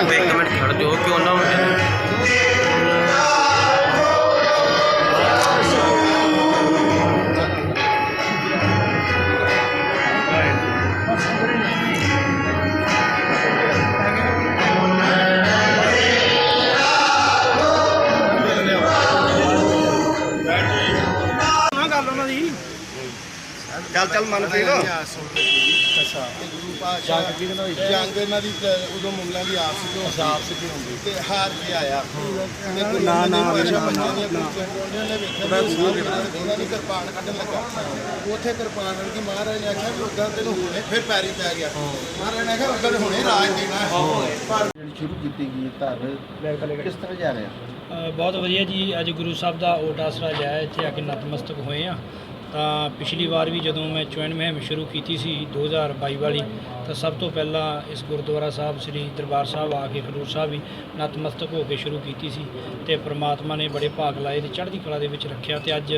ਇੱਕ ਮਿੰਟ ਖੜ ਜਾਓ ਕਿਉਂ ਨਾ ਚੱਲ ਮਨ ਫੇਰ ਜੰਗ ਇਹਨਾਂ ਦੀ ਤੇ ਉਦੋਂ ਮੁਗਲਾਂ ਦੀ ਆਪਸ ਵਿੱਚ ਆਪਸ ਵਿੱਚ ਹੁੰਦੀ? ਤੇ ਹਾਰ ਕੇ ਆਇਆ। ਤੇ ਗੁਰੂ ਨਾ ਨਾ ਪੰਜਾਂ ਦੀਆਂ ਕੁੜੀਆਂ ਨੇ ਵੇਖਿਆ ਵੀ ਉਹਨਾਂ ਦੀ ਕਿਰਪਾਨ ਕੱਢਣ ਲੱਗਾ। ਉੱਥੇ ਕਿਰਪਾਨ ਦੀ ਮਹਾਰਾਜ ਨੇ ਆਖਿਆ ਵੀ ਉਦਾਂ ਤੈਨੂੰ ਹੁਣੇ ਫਿਰ ਪੈਰੀ ਪੈ ਗਿਆ। ਮਹਾਰਾਜ ਨੇ ਆਖਿਆ ਉਦਾਂ ਹੁਣੇ ਰਾਜ ਦੇਣਾ ਹੈ। ਪਰ ਜਿਹੜੀ ਸ਼ੁਰੂ ਕੀਤੀ ਗਈ ਧਰ ਕਿਸ ਤਰ੍ਹਾਂ ਜਾ ਰਿਹਾ? ਅ, ਬਹੁਤ ਵਧੀਆ ਜੀ ਅੱਜ ਗੁਰੂ ਸਾਹਿਬ ਦਾ ਓਟ ਆਸਰਾ ਲਿਆ ਹੈ, ਇੱਥੇ ਆ ਕੇ ਨਤਮਸਤਕ ਹੋਏ ਆ। ਤਾਂ ਪਿਛਲੀ ਵਾਰ ਵੀ ਜਦੋਂ ਮੈਂ ਚੁਣ ਮੁਹਿੰਮ ਸ਼ੁਰੂ ਕੀਤੀ ਸੀ 2022 ਵਾਲੀ, ਤਾਂ ਸਭ ਤੋਂ ਪਹਿਲਾਂ ਇਸ ਗੁਰਦੁਆਰਾ ਸਾਹਿਬ ਸ੍ਰੀ ਦਰਬਾਰ ਸਾਹਿਬ ਆ ਕੇ ਖਡੂਰ ਸਾਹਿਬ ਵੀ ਨਤਮਸਤਕ ਹੋ ਕੇ ਸ਼ੁਰੂ ਕੀਤੀ ਸੀ ਤੇ ਪ੍ਰਮਾਤਮਾ ਨੇ ਬੜੇ ਭਾਗ ਲਾਏ ਤੇ ਚੜ੍ਹਦੀ ਕਲਾ ਦੇ ਵਿੱਚ ਰੱਖਿਆ ਤੇ ਅੱਜ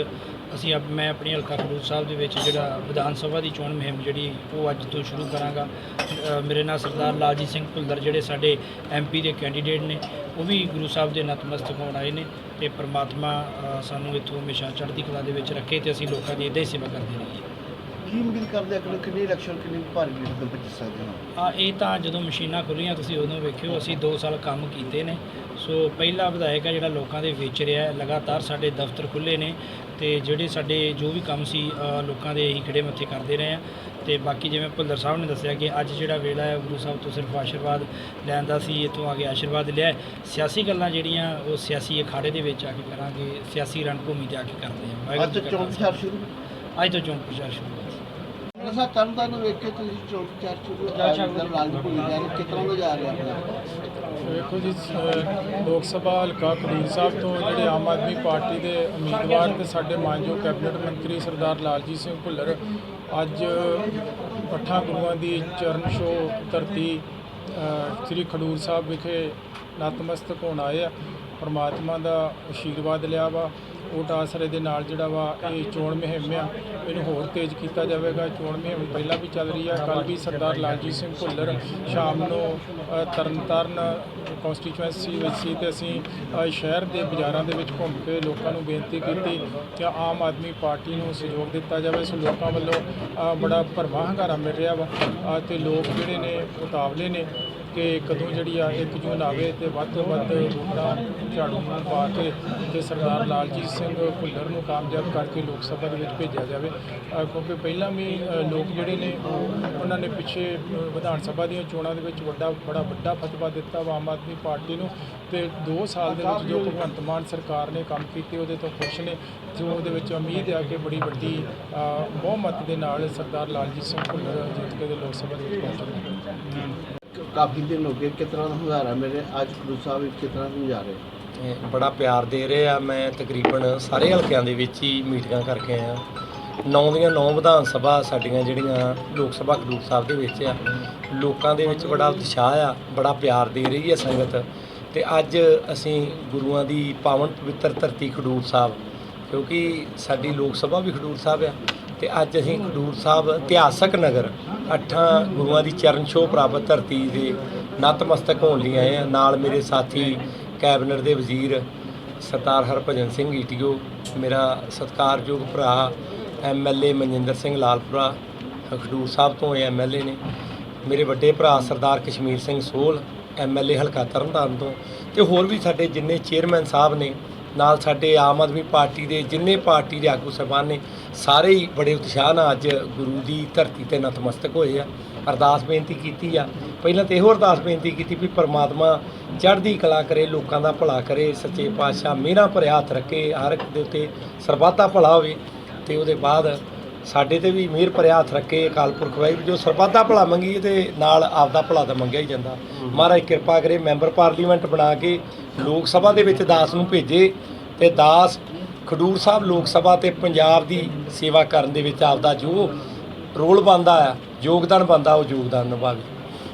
ਅਸੀਂ ਅਬ ਮੈਂ ਆਪਣੀ ਹਲਕਾ ਖਡੂਰ ਸਾਹਿਬ ਦੇ ਵਿੱਚ ਜਿਹੜਾ ਵਿਧਾਨ ਸਭਾ ਦੀ ਚੋਣ ਮੁਹਿੰਮ ਜਿਹੜੀ ਉਹ ਅੱਜ ਤੋਂ ਸ਼ੁਰੂ ਕਰਾਂਗਾ। ਮੇਰੇ ਨਾਲ ਸਰਦਾਰ ਲਾਲਜੀਤ ਸਿੰਘ ਭੁੱਲਰ ਜਿਹੜੇ ਸਾਡੇ ਐਮਪੀ ਦੇ ਕੈਂਡੀਡੇਟ ਨੇ ਉਹ ਵੀ ਗੁਰੂ ਸਾਹਿਬ ਦੇ ਨਤਮਸਤਕ ਹੋਣ ਆਏ ਨੇ ਤੇ ਪ੍ਰਮਾਤਮਾ ਸਾਨੂੰ ਇੱਥੋਂ ਹਮੇਸ਼ਾ ਚੜ੍ਹਦੀ ਕਲਾ ਦੇ ਵਿੱਚ ਰੱਖੇ ਤੇ ਅਸੀਂ ਲੋਕਾਂ ਦੀ ਇੱਦਾਂ ਹੀ ਸੇਵਾ ਕਰਦੇ ਰਹੀਏ। ਕੀ ਉਮੀਦ ਕਰਦੇ ਅਗਲੇ ਕਿੰਨੀ ਇਲੈਕਸ਼ਨ ਕਿੰਨੀ ਭਾਰੀ ਲੀਡ ਦੇ ਵਿੱਚ ਸਕਦੇ ਹੋ ਆ ਇਹ ਤਾਂ ਜਦੋਂ ਮਸ਼ੀਨਾਂ ਖੁੱਲੀਆਂ ਤੁਸੀਂ ਉਦੋਂ ਵੇਖਿਓ ਅਸੀਂ 2 ਸਾਲ ਕੰਮ ਕੀਤੇ ਨੇ। ਸੋ ਪਹਿਲਾ ਵਿਧਾਇਕ ਹੈ ਜਿਹੜਾ ਲੋਕਾਂ ਦੇ ਵਿੱਚ ਰਿਹਾ। ਲਗਾਤਾਰ ਸਾਡੇ ਦਫ਼ਤਰ ਖੁੱਲੇ ਨੇ। ਤੇ ਜਿਹੜੇ ਸਾਡੇ ਜੋ ਵੀ ਕੰਮ ਸੀ ਅ, ਲੋਕਾਂ ਦੇ ਅਸੀਂ ਖੜੇ ਮੱਥੇ ਕਰਦੇ ਰਹੇ ਆ ਤੇ ਬਾਕੀ ਜਿਵੇਂ ਭੁੱਲਰ ਸਾਹਿਬ ਨੇ ਦੱਸਿਆ ਕਿ ਅੱਜ ਜਿਹੜਾ ਵੇਲਾ ਹੈ ਗੁਰੂ ਸਾਹਿਬ ਤੋਂ ਸਿਰਫ ਆਸ਼ੀਰਵਾਦ ਲੈਣ ਦਾ ਸੀ ਇੱਥੋਂ ਆ ਕੇ ਆਸ਼ੀਰਵਾਦ ਲਿਆ ਹੈ। ਸਿਆਸੀ ਗੱਲਾਂ ਜਿਹੜੀਆਂ ਉਹ ਸਿਆਸੀ ਅਖਾੜੇ ਦੇ ਵਿੱਚ ਆ ਕੇ ਕਰਾਂਗੇ ਸਿਆਸੀ ਰਣਭੂਮੀ ਤੇ ਆ ਕੇ ਕਰਦੇ ਹਾਂ ਵਾਹਿਗੁਰੂ ਅੱਜ ਜੀ ਕਾ ਚੋਣ ਖਾਲਸਾ। ਪ੍ਰਚਾਰ ਸ਼ੁਰੂ ਅੱਜ ਤੋਂ ਚੋਣ ਪ੍ਰਚਾਰ ਸ਼ੁਰੂ ਹੋਇਆ। ਅਸਾਂ ਤਰਨਤਾਰਨ ਨੂੰ ਵੇਖ ਕੇ ਤੁਸੀਂ ਚੋਣ ਪ੍ਰਚਾਰ ਸ਼ੁਰੂ ਕਰ ਭੁੱਲ ਜਾ ਰਹੇ ਕਿਸ ਦਾ ਜਾ ਰਿਹਾ ਆਪਣਾ? ਵੇਖੋ ਜੀ ਲੋਕ ਸਭਾ ਹਲਕਾ ਖਡੂਰ ਸਾਹਿਬ ਤੋਂ ਜਿਹੜੇ ਆਮ ਆਦਮੀ ਪਾਰਟੀ ਦੇ ਉਮੀਦਵਾਰ ਤੇ ਸਾਡੇ ਮਾਨਯੋਗ ਕੈਬਨਿਟ ਮੰਤਰੀ ਸਰਦਾਰ ਲਾਲਜੀਤ ਸਿੰਘ ਭੁੱਲਰ ਅੱਜ ਪੱਠਾ ਗੁਰੂਆਂ ਦੀ ਚਰਨ ਸ਼ੋ ਧਰਤੀ ਸ੍ਰੀ ਖਡੂਰ ਸਾਹਿਬ ਵਿਖੇ ਨਤਮਸਤਕ ਹੋਣ ਆਏ ਆ। ਪਰਮਾਤਮਾ ਦਾ ਆਸ਼ੀਰਵਾਦ ਲਿਆ ਵਾ। ਓਟ ਆਸਰੇ ਦੇ ਨਾਲ ਜਿਹੜਾ ਵਾ ਇਹ ਚੋਣ ਮੁਹਿੰਮ ਆ ਇਹਨੂੰ ਹੋਰ ਤੇਜ਼ ਕੀਤਾ ਜਾਵੇਗਾ। ਚੋਣ ਮੁਹਿੰਮ ਪਹਿਲਾਂ ਵੀ ਚੱਲ ਰਹੀ ਆ। ਕੱਲ ਵੀ ਸਰਦਾਰ ਲਾਲਜੀਤ ਸਿੰਘ ਭੁੱਲਰ ਸ਼ਾਮ ਨੂੰ ਤਰਨਤਾਰਨ ਕਨਸਟੀਚੁਐਂਸੀ ਵਿੱਚ ਸੀ ਤੇ ਅਸੀਂ ਸ਼ਹਿਰ ਦੇ ਬਾਜ਼ਾਰਾਂ ਦੇ ਵਿੱਚ ਘੁੰਮ ਕੇ ਲੋਕਾਂ ਨੂੰ ਬੇਨਤੀ ਕੀਤੀ ਕਿ ਆਮ ਆਦਮੀ ਪਾਰਟੀ ਨੂੰ ਸਹਿਯੋਗ ਦਿੱਤਾ ਜਾਵੇ। ਸੋ ਲੋਕਾਂ ਵੱਲੋਂ ਬੜਾ ਭਰਵਾਂ ਹੰਗਾਰਾ ਮਿਲ ਰਿਹਾ ਵਾ ਅ, ਤੇ ਲੋਕ ਜਿਹੜੇ ਨੇ ਉਤਾਵਲੇ ਨੇ। ਕਿ ਕਦੋਂ ਜਿਹੜੀ ਆ 1 ਜੂਨ ਆਵੇ ਤੇ ਵੱਧ ਤੋਂ ਵੱਧ ਵੋਟਾਂ ਝਾੜੂ ਨੂੰ ਪਾ ਕੇ ਤੇ ਸਰਦਾਰ ਲਾਲਜੀਤ ਸਿੰਘ ਭੁੱਲਰ ਨੂੰ ਕਾਮਯਾਬ ਕਰਕੇ ਲੋਕ ਸਭਾ ਦੇ ਵਿੱਚ ਭੇਜਿਆ ਜਾਵੇ। ਕਿਉਂਕਿ ਪਹਿਲਾਂ ਵੀ ਲੋਕ ਜਿਹੜੇ ਨੇ ਉਹਨਾਂ ਨੇ ਪਿੱਛੇ ਵਿਧਾਨ ਸਭਾ ਦੀਆਂ ਚੋਣਾਂ ਦੇ ਵਿੱਚ ਵੱਡਾ, ਬੜਾ ਵੱਡਾ ਫਤਵਾ ਦਿੱਤਾ ਵਾ ਆਮ ਆਦਮੀ ਪਾਰਟੀ ਨੂੰ ਤੇ 2 ਸਾਲ ਦੇ ਵਿੱਚ ਜੋ ਭਗਵੰਤ ਮਾਨ ਸਰਕਾਰ ਨੇ ਕੰਮ ਕੀਤੇ, ਉਹਦੇ ਤੋਂ ਖੁਸ਼ ਨੇ। ਜੋ ਉਹਦੇ ਵਿੱਚ ਉਮੀਦ ਆ ਕਿ ਬੜੀ ਵੱਡੀ ਬਹੁਮਤ ਦੇ ਨਾਲ ਸਰਦਾਰ ਲਾਲਜੀਤ ਸਿੰਘ ਭੁੱਲਰ ਜਿੱਤ ਕੇ ਤੇ ਲੋਕ ਸਭਾ ਦੇ ਵਿੱਚ ਪਹੁੰਚਣਗੇ। ਕਾਫੀ ਦਿਨ ਹੋ ਗਏ ਕਿਸ ਹੁੰਗਾਰਾ ਮੇਰੇ ਅੱਜ ਗੁਰੂ ਸਾਹਿਬ ਵਿੱਚ ਕਿਸ ਤਰ੍ਹਾਂ ਰਹੇ? ਤੇ ਬੜਾ ਪਿਆਰ ਦੇ ਰਹੇ ਆ। ਮੈਂ ਤਕਰੀਬਨ ਸਾਰੇ ਹਲਕਿਆਂ ਦੇ ਵਿੱਚ ਹੀ ਮੀਟਿੰਗਾਂ ਕਰਕੇ ਆਇਆ। ਨੌ ਦੀਆਂ ਨੌ ਵਿਧਾਨ ਸਭਾ ਸਾਡੀਆਂ ਜਿਹੜੀਆਂ ਲੋਕ ਸਭਾ ਖਡੂਰ ਸਾਹਿਬ ਦੇ ਵਿੱਚ ਆ। ਲੋਕਾਂ ਦੇ ਵਿੱਚ ਬੜਾ ਉਤਸ਼ਾਹ ਆ, ਬੜਾ ਪਿਆਰ ਦੇ ਰਹੀ ਹੈ ਸੰਗਤ। ਤੇ ਅੱਜ ਅਸੀਂ ਗੁਰੂਆਂ ਦੀ ਪਾਵਨ ਪਵਿੱਤਰ ਧਰਤੀ ਖਡੂਰ ਸਾਹਿਬ, ਕਿਉਂਕਿ ਸਾਡੀ ਲੋਕ ਸਭਾ ਵੀ ਖਡੂਰ ਸਾਹਿਬ ਆ। ਤੇ ਅੱਜ ਅਸੀਂ ਖਡੂਰ ਸਾਹਿਬ ਇਤਿਹਾਸਕ ਨਗਰ ਅੱਠਾਂ ਗੁਰੂਆਂ ਦੀ ਚਰਨ ਛੋਹ ਪ੍ਰਾਪਤ ਧਰਤੀ ਦੇ ਨਤਮਸਤਕ ਹੋਣ ਲਈ ਆਏ ਆ ਨਾਲ ਮੇਰੇ ਸਾਥੀ ਕੈਬਨਿਟ ਦੇ ਵਜ਼ੀਰ ਸਰਦਾਰ ਹਰਭਜਨ ਸਿੰਘ ਈਟੀਓ, ਮੇਰਾ ਸਤਿਕਾਰਯੋਗ ਭਰਾ ਐਮਐਲਏ ਮਨਜਿੰਦਰ ਸਿੰਘ ਲਾਲਪੁਰਾ, ਖਡੂਰ ਸਾਹਿਬ ਤੋਂ ਇਹ ਐਮਐਲਏ ਨੇ, ਮੇਰੇ ਵੱਡੇ ਭਰਾ ਸਰਦਾਰ ਕਸ਼ਮੀਰ ਸਿੰਘ ਸੋਲ ਐਮਐਲਏ ਹਲਕਾ ਤਰਨਤਾਰਨ ਤੋਂ ਤੇ ਹੋਰ ਵੀ ਸਾਡੇ ਜਿੰਨੇ ਚੇਅਰਮੈਨ ਸਾਹਿਬ ਨੇ ਨਾਲ ਸਾਡੇ ਆਮ ਆਦਮੀ ਪਾਰਟੀ ਦੇ ਜਿੰਨੇ ਪਾਰਟੀ ਦੇ ਆਗੂ ਸਾਹਿਬਾਨ ਨੇ, ਸਾਰੇ ਹੀ ਬੜੇ ਉਤਸ਼ਾਹ ਨਾਲ ਅੱਜ ਗੁਰੂ ਦੀ ਧਰਤੀ ਤੇ ਨਤਮਸਤਕ ਹੋਏ ਆ। ਅਰਦਾਸ ਬੇਨਤੀ ਕੀਤੀ ਆ। ਪਹਿਲਾਂ ਤੇ ਇਹੋ ਅਰਦਾਸ ਬੇਨਤੀ ਕੀਤੀ ਵੀ ਪਰਮਾਤਮਾ ਚੜ੍ਹਦੀ ਕਲਾ ਕਰੇ, ਲੋਕਾਂ ਦਾ ਭਲਾ ਕਰੇ, ਸੱਚੇ ਪਾਤਸ਼ਾਹ ਮਿਹਰਾਂ ਭਰਿਆ ਹੱਥ ਰੱਖੇ, ਹਰ ਇੱਕ ਦੇ ਉੱਤੇ ਸਰਬੱਤ ਭਲਾ ਹੋਵੇ ਤੇ ਉਹਦੇ ਬਾਅਦ ਸਾਡੇ ਤੇ ਵੀ ਮਿਹਰ ਭਰਿਆ ਹੱਥ ਰੱਖੇ ਅਕਾਲ ਪੁਰਖ ਵਾਹਿਗੁਰੂ ਜੋ ਸਰਬੱਤ ਦਾ ਭਲਾ ਮੰਗੀ ਤੇ ਨਾਲ ਆਪਦਾ ਭਲਾ ਤਾਂ ਮੰਗਿਆ ਹੀ ਜਾਂਦਾ। ਮਹਾਰਾਜ ਕਿਰਪਾ ਕਰੇ ਮੈਂਬਰ ਪਾਰਲੀਮੈਂਟ ਬਣਾ ਕੇ ਲੋਕ ਸਭਾ ਦੇ ਵਿੱਚ ਦਾਸ ਨੂੰ ਭੇਜੇ ਤੇ ਦਾਸ ਖਡੂਰ ਸਾਹਿਬ ਲੋਕ ਸਭਾ ਤੇ ਪੰਜਾਬ ਦੀ ਸੇਵਾ ਕਰਨ ਦੇ ਵਿੱਚ ਆਪਦਾ ਜੋ ਰੋਲ ਬਣਦਾ ਆ ਯੋਗਦਾਨ ਬਣਦਾ ਉਹ ਯੋਗਦਾਨ ਨਿਭਾਵੇ।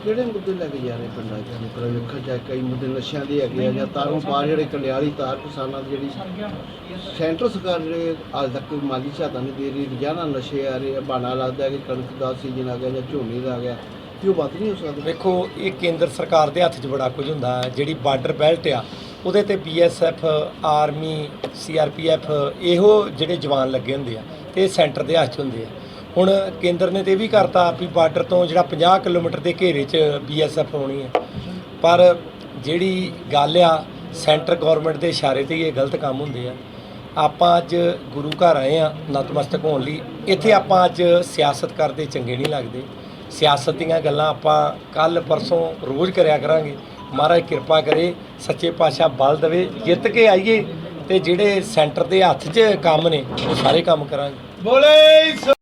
ਜਿਹੜੇ ਮੁੱਦੇ ਲੈ ਕੇ ਜਾ ਰਹੇ ਪਿੰਡਾਂ 'ਚ? ਮਤਲਬ ਵੇਖਿਆ ਜਾਏ ਕਈ ਮੁੱਦੇ ਨਸ਼ਿਆਂ ਦੇ ਹੈਗੇ ਆ, ਜਾਂ ਤਾਰੋਂ ਪਾਰ ਜਿਹੜੇ ਕੰਡਿਆਲੀ ਤਾਰ ਕਿਸਾਨਾਂ ਦੀ ਜਿਹੜੀ ਸੈਂਟਰ ਸਰਕਾਰ ਜਿਹੜੇ ਅੱਜ ਤੱਕ ਕੋਈ ਮਾਲੀ ਸਹਾਇਤਾ ਨਹੀਂ ਦੇ ਰਹੀ, ਰੋਜ਼ਾਨਾ ਨਸ਼ੇ ਆ ਰਹੇ ਆ, ਬਹਾਨਾ ਲੱਗਦਾ ਕਿ ਕਣਕ ਦਾ, ਸੀਜ਼ਨ ਆ ਗਿਆ ਜਾਂ ਝੋਨੇ ਦਾ ਆ ਗਿਆ ਕਿ ਉਹ ਵੱਧ ਨਹੀਂ ਹੋ ਸਕਦਾ? ਵੇਖੋ ਇਹ ਕੇਂਦਰ ਸਰਕਾਰ ਦੇ ਹੱਥ 'ਚ ਬੜਾ ਕੁਝ ਹੁੰਦਾ ਹੈ, ਜਿਹੜੀ ਬਾਰਡਰ ਬੈਲਟ ਆ, ਉਹਦੇ ਤੇ ਬੀਐਸਐਫ ਆਰਮੀ ਸੀਆਰਪੀਐਫ ਇਹੋ ਜਿਹੜੇ ਜਵਾਨ ਲੱਗੇ ਹੁੰਦੇ ਆ, ਤੇ ਸੈਂਟਰ ਦੇ ਹੱਥ 'ਚ ਹੁੰਦੇ ਆ। ਹੁਣ ਕੇਂਦਰ ਨੇ ਤੇ ਇਹ ਵੀ ਕਰਤਾ ਵੀ ਬਾਰਡਰ ਤੋਂ ਜਿਹੜਾ 50 ਕਿਲੋਮੀਟਰ ਦੇ ਘੇਰੇ 'ਚ ਬੀਐਸਐਫ ਹੋਣੀ ਹੈ। ਪਰ ਜਿਹੜੀ ਗੱਲ ਆ, ਸੈਂਟਰ ਗਵਰਨਮੈਂਟ ਦੇ ਇਸ਼ਾਰੇ ਤੇ ਹੀ ਇਹ ਗਲਤ ਕੰਮ ਹੁੰਦੇ ਆ। ਆਪਾਂ ਅੱਜ ਗੁਰੂ ਘਰ ਆਏ ਆ, ਨਤਮਸਤਕ ਹੋਣ ਲਈ। ਇੱਥੇ ਆਪਾਂ ਅੱਜ ਸਿਆਸਤ ਕਰਦੇ ਚੰਗੇ ਨਹੀਂ ਲੱਗਦੇ। ਸਿਆਸਤ ਦੀਆਂ ਗੱਲਾਂ ਆਪਾਂ ਕੱਲ ਪਰਸੋਂ ਰੋਜ਼ ਕਰਿਆ ਕਰਾਂਗੇ। ਮਹਾਰਾਜ ਕਿਰਪਾ ਕਰੇ, ਸੱਚੇ ਪਾਤਸ਼ਾਹ ਬਲ ਦੇਵੇ, ਜਿੱਤ ਕੇ ਆਈਏ ਤੇ ਜਿਹੜੇ ਸੈਂਟਰ ਦੇ ਹੱਥ 'ਚ ਕੰਮ ਨੇ, ਉਹ ਸਾਰੇ ਕੰਮ ਕਰਾਂਗੇ। ਬੋਲੇ